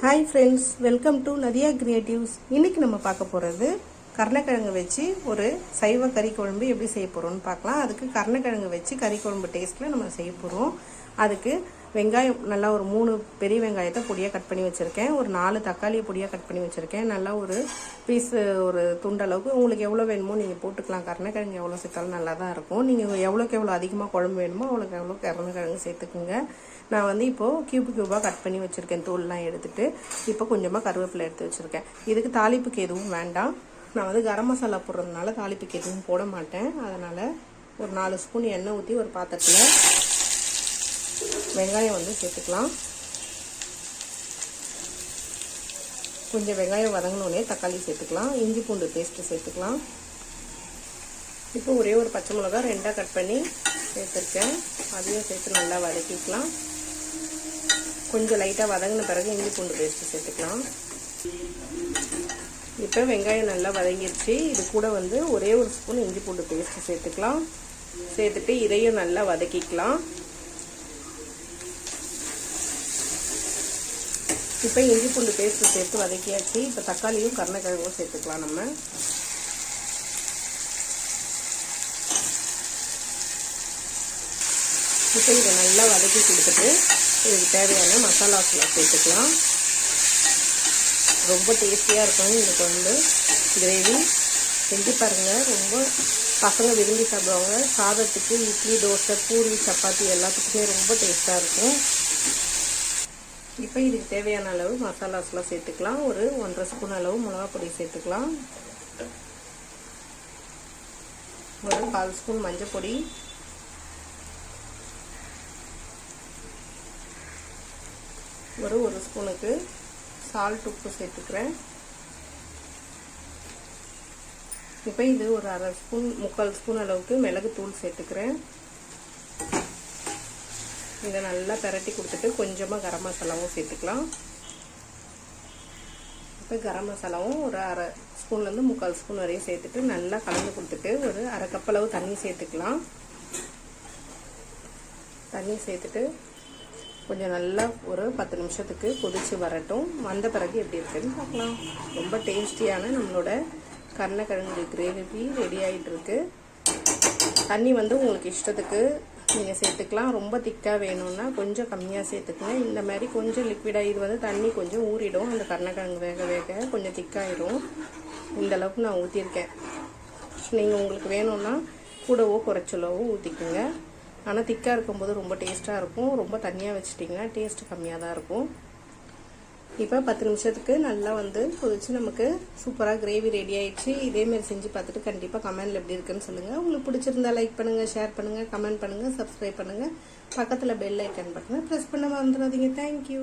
Hi friends welcome to Nadhiya creatives இன்றைக்கி நம்ம பார்க்க போகிறது கருணக்கிழங்கு வச்சு ஒரு சைவ கறி குழம்பு எப்படி செய்ய போகிறோம்னு பார்க்கலாம். அதுக்கு கருணக்கிழங்கு வச்சு கறி குழம்பு டேஸ்ட்டில் நம்ம செய்ய போகிறோம் அதுக்கு வெங்காயம் நல்லா ஒரு மூணு பெரிய வெங்காயத்தை பொடியாக கட் பண்ணி வச்சுருக்கேன். ஒரு நாலு தக்காளியை பொடியாக கட் பண்ணி வச்சுருக்கேன். நல்லா ஒரு பீஸ் ஒரு துண்டளவுக்கு உங்களுக்கு எவ்வளோ வேணுமோ நீங்கள் போட்டுக்கலாம். கருணக்கிழங்கு எவ்வளோ சேர்த்தாலும் நல்லா தான் இருக்கும். நீங்கள் எவ்வளோக்கு எவ்வளோ அதிகமாக குழம்பு வேணுமோ அவ்வளோக்கு எவ்வளோ கருணக்கிழங்கு சேர்த்துக்குங்க. நான் வந்து இப்போது கியூப் கியூபாக கட் பண்ணி வச்சுருக்கேன். தோல்லாம் எடுத்துகிட்டு இப்போ கொஞ்சமாக கருவேப்பிலை எடுத்து வச்சுருக்கேன். இதுக்கு தாளிப்புக்கு எதுவும் வேண்டாம். நான் வந்து கரம் மசாலா போடுறதுனால தாளிப்புக்கு எதுவும் போட மாட்டேன். அதனால் ஒரு நாலு ஸ்பூன் எண்ணெய் ஊற்றி ஒரு பாத்திரத்தில் வெங்காயம் வந்து சேர்த்துக்கலாம். கொஞ்சம் வெங்காயம் வதங்கினோடனே தக்காளி சேர்த்துக்கலாம். இஞ்சி பூண்டு பேஸ்ட்டு சேர்த்துக்கலாம். இப்போ ஒரே ஒரு பச்சை மிளகா ரெண்டாக கட் பண்ணி சேர்த்துருக்கேன். அதையும் சேர்த்து நல்லா வதக்கிக்கலாம். கொஞ்சம் லைட்டாக வதங்கின பிறகு இஞ்சி பூண்டு பேஸ்ட்டு சேர்த்துக்கலாம். இப்போ வெங்காயம் நல்லா வதங்கிடுச்சு இது கூட வந்து ஒரே ஒரு ஸ்பூன் இஞ்சி பூண்டு பேஸ்ட்டு சேர்த்துக்கலாம். சேர்த்துட்டு இதையும் நல்லா வதக்கிக்கலாம். இப்போ இஞ்சி பூண்டு பேஸ்ட்டு சேர்த்து வதக்கியாச்சு இப்போ தக்காளியும் கருணக்கிழங்கும் சேர்த்துக்கலாம் நம்ம. இப்போ இதை நல்லா வதக்கி கொடுத்துட்டு இதுக்கு தேவையான மசாலாஸ்லாம் சேர்த்துக்கலாம். ரொம்ப டேஸ்டியாக இருக்கும் இந்த குழம்பு. கிரேவி செஞ்சு பாருங்கள் ரொம்ப பசங்க விரும்பி சாப்பிடுவாங்க. சாதத்துக்கு இட்லி தோசை பூரி சப்பாத்தி எல்லாத்துக்குமே ரொம்ப டேஸ்ட்டாக இருக்கும். இப்போ இதுக்கு தேவையான அளவு மசாலாஸ்லாம் சேர்த்துக்கலாம். ஒரு ஒன்றரை ஸ்பூன் அளவு மிளகா பொடி சேர்த்துக்கலாம். ஒரு கால் ஸ்பூன் மஞ்சள் பொடி. ஒரு ஒரு ஸ்பூனுக்கு சால்ட் உப்பு சேர்த்துக்கிறேன். இப்போ இது ஒரு அரை ஸ்பூன் முக்கால் ஸ்பூன் அளவுக்கு மிளகு தூள் சேர்த்துக்கிறேன். இதை நல்லா பரட்டி கொடுத்துட்டு கொஞ்சமாக கரம் மசாலாவும் சேர்த்துக்கலாம். இப்போ கரம் மசாலாவும் ஒரு அரை ஸ்பூன்லேருந்து முக்கால் ஸ்பூன் வரையும் சேர்த்துட்டு நல்லா கலந்து கொடுத்துட்டு ஒரு அரை கப் அளவு தண்ணி சேர்த்துக்கலாம். தண்ணி சேர்த்துட்டு கொஞ்சம் நல்லா ஒரு பத்து நிமிஷத்துக்கு கொதித்து வரட்டும். வந்த பிறகு எப்படி இருக்குன்னு பார்க்கலாம். ரொம்ப டேஸ்டியான நம்மளோட கருணக்கிழங்கு கிரேவி ரெடி ஆகிட்டு இருக்கு. தண்ணி வந்து உங்களுக்கு இஷ்டத்துக்கு நீங்கள் சேர்த்துக்கலாம். ரொம்ப திக்காக வேணும்னா கொஞ்சம் கம்மியாக சேர்த்துக்கங்க. இந்த மாதிரி கொஞ்சம் லிக்விடாக இது வந்து தண்ணி கொஞ்சம் ஊறிடும். அந்த கருணக்கிழங்கு வேக வேக கொஞ்சம் திக்காயிடும் இந்த அளவுக்கு நான் ஊற்றிருக்கேன் நீங்கள் உங்களுக்கு வேணும்னா கூடவோ குறைச்சலவோ ஊற்றிக்குங்க ஆனால் திக்காக இருக்கும்போது ரொம்ப டேஸ்ட்டாக இருக்கும். ரொம்ப தண்ணியாக வச்சிட்டிங்கன்னா டேஸ்ட் கம்மியாக தான் இருக்கும். இப்போ பத்து நிமிஷத்துக்கு நல்லா வந்து கொதிச்சு நமக்கு சூப்பராக கிரேவி ரெடி ஆயிடுச்சு. இதேமாரி செஞ்சு பார்த்துட்டு கண்டிப்பாக கமெண்டில் எப்படி இருக்குன்னு சொல்லுங்கள் உங்களுக்கு பிடிச்சிருந்தா லைக் பண்ணுங்கள் ஷேர் பண்ணுங்கள் கமெண்ட் பண்ணுங்கள் சப்ஸ்கிரைப் பண்ணுங்கள் பக்கத்தில் பெல் ஐக்கன் பட்டனை ப்ரெஸ் பண்ண மறந்துடாதீங்க. தேங்க்யூ